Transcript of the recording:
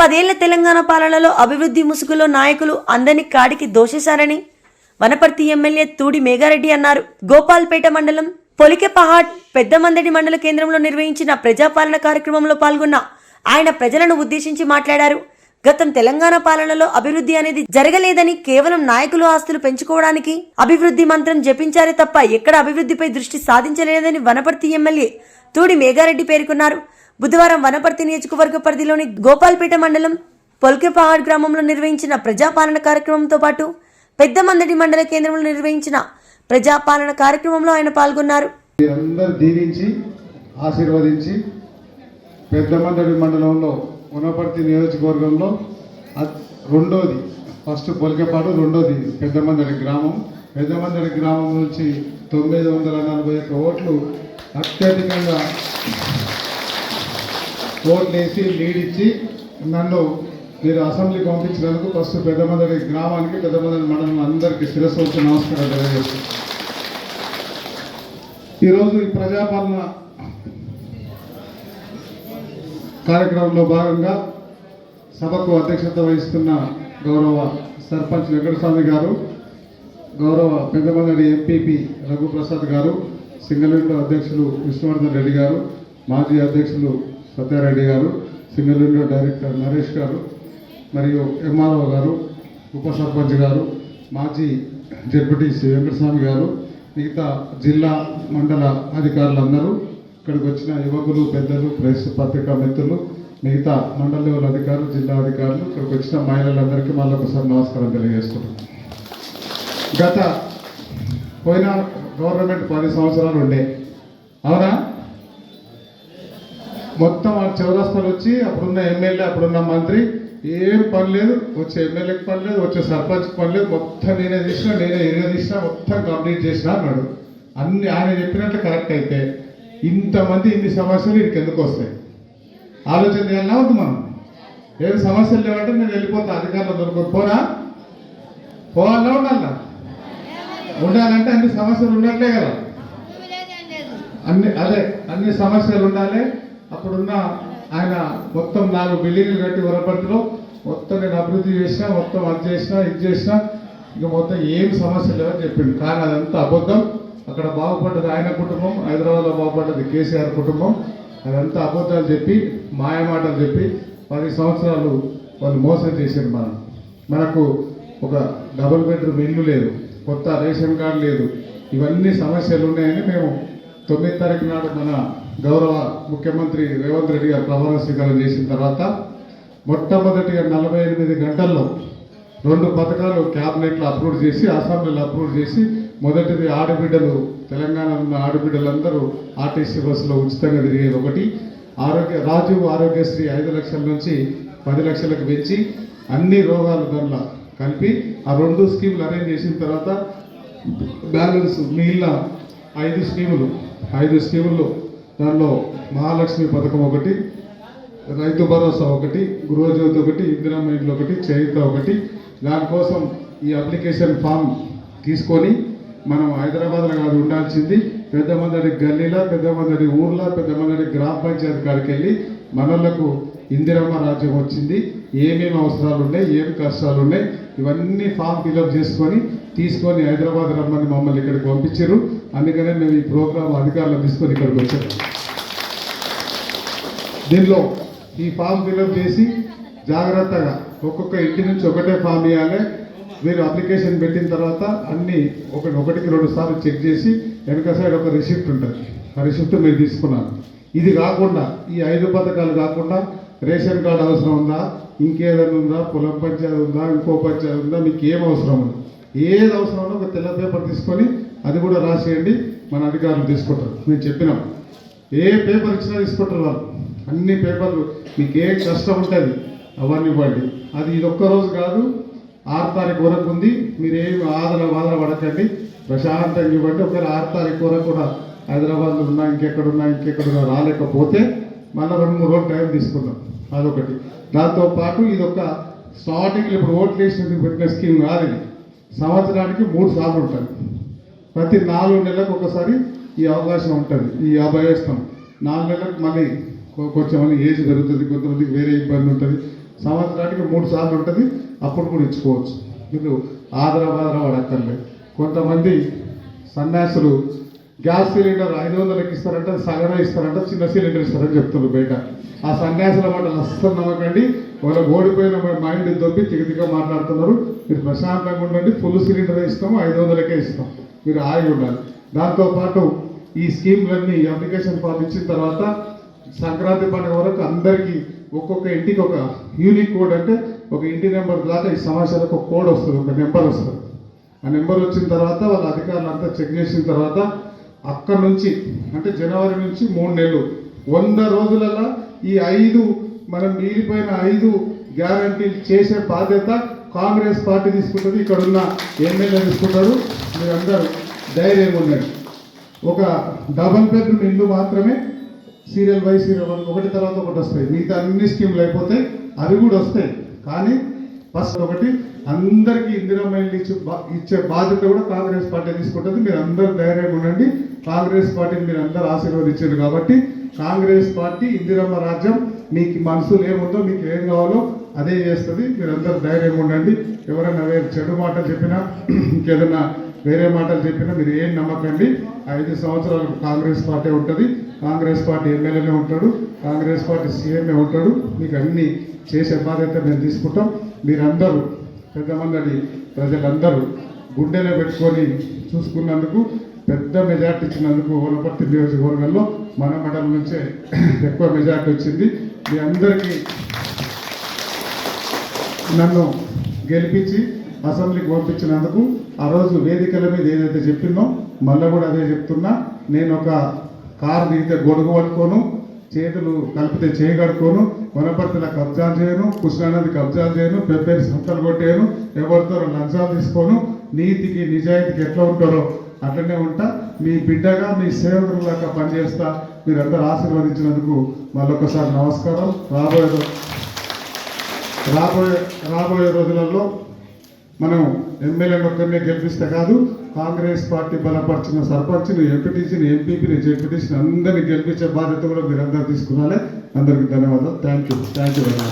పదేళ్ళ తెలంగాణ పాలనలో అభివృద్ధి ముసుగులో నాయకులు అందరినీ కాడికి దోషేశారని వనపర్తి ఎమ్మెల్యే తూడి మేఘారెడ్డి అన్నారు. గోపాల్పేట మండలం పొలికెపహాడ్ పెద్దమందడి మండల కేంద్రంలో నిర్వహించిన ప్రజాపాలన కార్యక్రమంలో పాల్గొన్న ఆయన ప్రజలను ఉద్దేశించి మాట్లాడారు. గతం తెలంగాణ పాలనలో అభివృద్ధి అనేది జరగలేదని కేవలం నాయకులు ఆస్తులు పెంచుకోవడానికి అభివృద్ధి మంత్రం జపించారే తప్ప ఎక్కడ అభివృద్ధిపై దృష్టి సాధించలేదని వనపర్తి ఎమ్మెల్యే తూడి మేఘారెడ్డి పేర్కొన్నారు. బుధవారం వనపర్తి నియోజకవర్గ పరిధిలోని గోపాల్పేట మండలం పొల్కెపహాడ్ గ్రామంలో నిర్వహించిన ప్రజాపాలన కార్యక్రమంతో పాటు పెద్దమందడి మండల కేంద్రంలో నిర్వహించిన ప్రజాపాలన కార్యక్రమంలో ఆయన పాల్గొన్నారు. అందరు దీవించి ఆశీర్వదించి పెద్దమందడి మండలంలో వనపర్తి నియోజకవర్గంలో రెండోది ఫస్ట్ పొలికపాడు రెండోది పెద్దమందడి గ్రామం. పెద్దమందడి గ్రామం నుంచి తొమ్మిది వందల నలభై ఒక్క ఓట్లు అత్యధికంగా ఓట్లు వేసి లీడ్ ఇచ్చి నన్ను మీరు అసెంబ్లీకి పంపించినందుకు ఫస్ట్ పెద్దమందరి గ్రామానికి పెద్దమందరి మండలం అందరికీ శిరస్సు నమస్కారం తెలియజేస్తున్నాను. ఈరోజు ఈ ప్రజాపాలన కార్యక్రమంలో భాగంగా సభకు అధ్యక్షత వహిస్తున్న గౌరవ సర్పంచ్ వెంకటస్వామి గారు గౌరవ పెద్దమందడి ఎంపీపీ రఘుప్రసాద్ గారు సింగల్ అధ్యక్షులు విష్ణువర్ధన్ రెడ్డి గారు మాజీ అధ్యక్షులు సత్యారెడ్డి గారు సింగల్ డైరెక్టర్ నరేష్ గారు మరియు ఎంఆర్ఓ గారు ఉప సర్పంచ్ గారు మాజీ జడ్పీటీసీ వెంకటస్వామి గారు మిగతా జిల్లా మండల అధికారులందరూ ఇక్కడికి వచ్చిన యువకులు పెద్దలు ప్రెస్ పత్రికా మిత్రులు మిగతా మండల లెవెల్ అధికారులు జిల్లా అధికారులు ఇక్కడికి వచ్చిన మహిళలందరికీ మళ్ళీ ఒకసారి నమస్కారం తెలియజేస్తున్నాం. గత పోయిన గవర్నమెంట్ పది సంవత్సరాలు ఉండే అవునా? మొత్తం ఆ చౌరస్తాలు వచ్చి అప్పుడున్న ఎమ్మెల్యే అప్పుడున్న మంత్రి ఏం పని లేదు. వచ్చే ఎమ్మెల్యేకి పని లేదు వచ్చే సర్పంచ్కి పని లేదు. మొత్తం నేనే తీసిన నేనే ఏరియా తీసిన మొత్తం కంప్లీట్ చేసిన అన్నాడు. అన్ని ఆయన చెప్పినట్లు కరెక్ట్ అయితే. ఇంతమంది ఇన్ని సమస్యలు వీడికి ఎందుకు వస్తాయి? ఆలోచన చేయాలన్నా వద్దు మనం? ఏం సమస్యలు లేవంటే నేను వెళ్ళిపోతా అధికారులు దొరకదు పోరా? పోవాలా ఉండాలా? ఉండాలంటే అన్ని సమస్యలు ఉన్నట్లే కదా. అన్ని అదే అన్ని సమస్యలు ఉండాలి. అప్పుడున్న ఆయన మొత్తం నాలుగు బిల్డింగ్లు కట్టి వరపర్తిలో మొత్తం నేను అభివృద్ధి చేసిన మొత్తం అది చేసిన ఇది చేసిన ఇక మొత్తం ఏం సమస్య లేవని చెప్పిండు. కానీ అదంతా అబద్ధం. అక్కడ బాగుపడ్డది ఆయన కుటుంబం హైదరాబాద్లో బాగుపడ్డది కేసీఆర్ కుటుంబం. అదంతా అబద్ధాలు చెప్పి మాయమాటలు చెప్పి పది సంవత్సరాలు వాళ్ళు మోసం చేశారు మనం. మనకు ఒక డబుల్ బెడ్రూమ్ ఇల్లు లేదు కొత్త రేషన్ కార్డు లేదు. ఇవన్నీ సమస్యలు ఉన్నాయని మేము తొమ్మిది తారీఖు నాడు మన గౌరవ ముఖ్యమంత్రి రేవంత్ రెడ్డి గారు ప్రమాణ స్వీకారం చేసిన తర్వాత మొట్టమొదటిగా నలభై ఎనిమిది గంటల్లో రెండు పథకాలు క్యాబినెట్లో అప్రూవ్ చేసి అసెంబ్లీలో అప్రూవ్ చేసి మొదటిది ఆడబిడ్డలు తెలంగాణలో ఉన్న ఆడబిడ్డలందరూ ఆర్టీసీ బస్సులో ఉచితంగా తిరిగేది ఒకటి. ఆరోగ్య రాజీవ్ ఆరోగ్యశ్రీ ఐదు లక్షల నుంచి పది లక్షలకు పెంచి అన్ని రోగాలు దానిలో కలిపి ఆ రెండు స్కీములు అరేంజ్ చేసిన తర్వాత బ్యాలెన్స్ మిగిలిన ఐదు స్కీములు ఐదు స్కీములు. దానిలో మహాలక్ష్మి పథకం ఒకటి రైతు భరోసా ఒకటి గృహజ్యోతి ఒకటి ఇందిరమ్మ ఇండ్లు ఒకటి చేయుత ఒకటి. దానికోసం ఈ అప్లికేషన్ ఫామ్ తీసుకొని మనం హైదరాబాద్లో కాదు ఉండాల్సింది. పెద్దమందడి గల్లీలో పెద్దమందడి ఊర్లో పెద్దమందడి గ్రామ పంచాయతీ కాడికి వెళ్ళి మనలకు ఇందిరమ్మ రాజ్యం వచ్చింది. ఏమేమి అవసరాలు ఉన్నాయి ఏం కష్టాలు ఉన్నాయి ఇవన్నీ ఫామ్ ఫిలప్ చేసుకొని తీసుకొని హైదరాబాద్ రమ్మని మమ్మల్ని ఇక్కడికి పంపించారు. అందుకనే మేము ఈ ప్రోగ్రాం అధికారులు తీసుకొని ఇక్కడికి వచ్చాము దీనిలో ఈ ఫామ్ ఫిల్అప్ చేసి జాగ్రత్తగా ఒక్కొక్క ఇంటి నుంచి ఒకటే ఫామ్ ఇవ్వాలి మీరు అప్లికేషన్ పెట్టిన తర్వాత అన్ని ఒకటి ఒకటికి రెండు సార్లు చెక్ చేసి వెనక సైడ్ ఒక రిసిప్ట్ ఉంటుంది. ఆ రిసిప్ట్ మీరు తీసుకున్నాను ఇది కాకుండా ఈ ఐదు పథకాలు కాకుండా రేషన్ కార్డు అవసరం ఉందా? ఇంకేదైనా ఉందా? పొలం పంచాయతీ ఉందా? ఇంకో పంచాయతీ ఉందా? మీకు ఏం అవసరం ఉంది? ఏది అవసరం ఒక తెల్ల పేపర్ తీసుకొని అది కూడా రాసేయండి. మన అధికారులు తీసుకుంటారు. నేను చెప్పినాం. ఏ పేపర్ ఇచ్చినా తీసుకుంటారు వాళ్ళు. అన్ని పేపర్లు. మీకు ఏ కష్టం ఉంటుంది అవన్నీ ఇవ్వండి. అది ఇది ఒక్క రోజు కాదు. ఆరు తారీఖు వరకు ఉంది. మీరు ఏం ఆదర బాధల పడకండి. ప్రశాంతంగా ఇవ్వండి. ఒకవేళ ఆరు తారీఖు వరకు కూడా హైదరాబాద్లో ఉన్నా ఇంకెక్కడున్నా ఇంకెక్కడున్నా రాలేకపోతే మళ్ళీ రెండు మూడు రోజులు టైం తీసుకుందాం. అదొకటి. దాంతోపాటు ఇది ఒక స్టార్టింగ్ ఇప్పుడు ఓట్లు వేసినందుకు పెట్టిన స్కీమ్ కాదు ఇది. సంవత్సరానికి మూడు సార్లు ఉంటుంది. ప్రతి నాలుగు నెలలకు ఒకసారి ఈ అవకాశం ఉంటుంది ఈ అభయస్థం. నాలుగు నెలలకు మళ్ళీ కొంచెం మళ్ళీ ఏజ్ పెరుగుతుంది కొంతమందికి వేరే ఇబ్బంది ఉంటుంది. సంవత్సరానికి మూడు సార్లు ఉంటుంది అప్పుడు కూడా ఇచ్చుకోవచ్చు. మీరు ఆదరబాదర వాడక్కర్లేదు కొంతమంది సన్యాసులు గ్యాస్ సిలిండర్ ఐదు వందలకి ఇస్తారంట సగన ఇస్తారంట చిన్న సిలిండర్ ఇస్తారని చెప్తున్నారు బయట. ఆ సన్యాసుల మాటలు అస్సలు నమ్మకండి. వాళ్ళ ఓడిపోయిన మైండ్ దొబ్బి తిగతిగా మాట్లాడుతున్నారు. మీరు ప్రశాంతంగా ఉండండి. ఫుల్ సిలిండర్ ఇస్తాము ఐదు వందలకే ఇస్తాం. మీరు ఆగి ఉండాలి. దాంతోపాటు ఈ స్కీమ్లన్నీ అప్లికేషన్ ఫామ్ ఇచ్చిన తర్వాత సంక్రాంతి పండుగ వరకు అందరికీ ఒక్కొక్క ఇంటికి ఒక యూనిక్ కోడ్ అంటే ఒక ఇంటి నెంబర్ దాకా ఈ సమాచారానికి ఒక కోడ్ వస్తుంది ఒక నెంబర్ వస్తుంది. ఆ నెంబర్ వచ్చిన తర్వాత వాళ్ళ అధికారులు అంతా చెక్ చేసిన తర్వాత అక్కడి నుంచి అంటే జనవరి నుంచి మూడు నెలలు. వంద రోజులలో ఈ ఐదు మనం మిగిలిపోయిన ఐదు గ్యారంటీలు చేసే బాధ్యత కాంగ్రెస్ పార్టీ తీసుకుంటుంది ఇక్కడ ఉన్న ఎమ్మెల్యే తీసుకుంటారు. మీరందరూ ధైర్యంగా ఉండండి. ఒక డబల్ బెడ్రూమ్ ఇల్లు మాత్రమే సీరియల్ బై సీరియల్ వన్ ఒకటి తర్వాత ఒకటి వస్తాయి. మిగతా అన్ని స్కీమ్లు అయిపోతాయి అవి కూడా వస్తాయి. కానీ ఫస్ట్ ఒకటి అందరికీ ఇందిరమ్మ ఇల్లు ఇచ్చే బా- ఇచ్చే బాధ్యత కూడా కాంగ్రెస్ పార్టీ తీసుకుంటుంది. మీరు అందరూ ధైర్యంగా ఉండండి. కాంగ్రెస్ పార్టీని మీరు అందరూ ఆశీర్వదించారు కాబట్టి కాంగ్రెస్ పార్టీ ఇందిరమ్మ రాజ్యం మీకు మనసులు ఏముందో మీకు ఏం కావాలో అదే చేస్తుంది. మీరందరూ ధైర్యంగా ఉండండి. ఎవరైనా వేరే చెడు మాటలు చెప్పినా ఇంకేదైనా వేరే మాటలు చెప్పినా మీరు ఏం నమ్మకండి. ఐదు సంవత్సరాలకు కాంగ్రెస్ పార్టీ ఉంటుంది. కాంగ్రెస్ పార్టీ ఎమ్మెల్యేనే ఉంటాడు. కాంగ్రెస్ పార్టీ సీఎంఏ ఉంటాడు. మీకు అన్ని చేసే బాధ్యత మేము తీసుకుంటాం. మీరందరూ పెద్దమందడి ప్రజలందరూ గుండెలో పెట్టుకొని చూసుకున్నందుకు పెద్ద మెజార్టీ ఇచ్చినందుకు వనపర్తి నియోజకవర్గంలో మన మండలం నుంచే ఎక్కువ మెజార్టీ వచ్చింది. మీ అందరికీ నన్ను గెలిపించి అసెంబ్లీకి పంపించినందుకు ఆ రోజు వేదికల మీద ఏదైతే చెప్పినో మళ్ళీ కూడా అదే చెప్తున్నా. నేను ఒక కారు దిగితే గొడుగు పట్టుకోను చేతులు కలిపితే చేయగడుకోను వనపర్తిలో కబ్జాలు చేయను కృష్ణానది కబ్జాలు చేయను పెద్ద సంతలు కొట్టేయను ఎవరితో లంచాలు తీసుకోను నీతికి నిజాయితీకి ఎట్లా ఉంటారో అట్లనే ఉంటా. మీ బిడ్డగా మీ సేవకులాగా పనిచేస్తా. మీరందరూ ఆశీర్వదించినందుకు మళ్ళొకసారి నమస్కారం రాబోయే రాబోయే రాబోయే రోజులలో మనం ఎమ్మెల్యేని ఒక్కరినే గెలిపిస్తే కాదు కాంగ్రెస్ పార్టీ బలపరిచిన సర్పంచ్ని ఎంపీటీసీని ఎంపీపీని జెడ్పీటీసీని అందరినీ గెలిపించే బాధ్యత కూడా మీరు అందరూ తీసుకున్నాలే అందరికీ ధన్యవాదాలు. Thank you. Thank you very much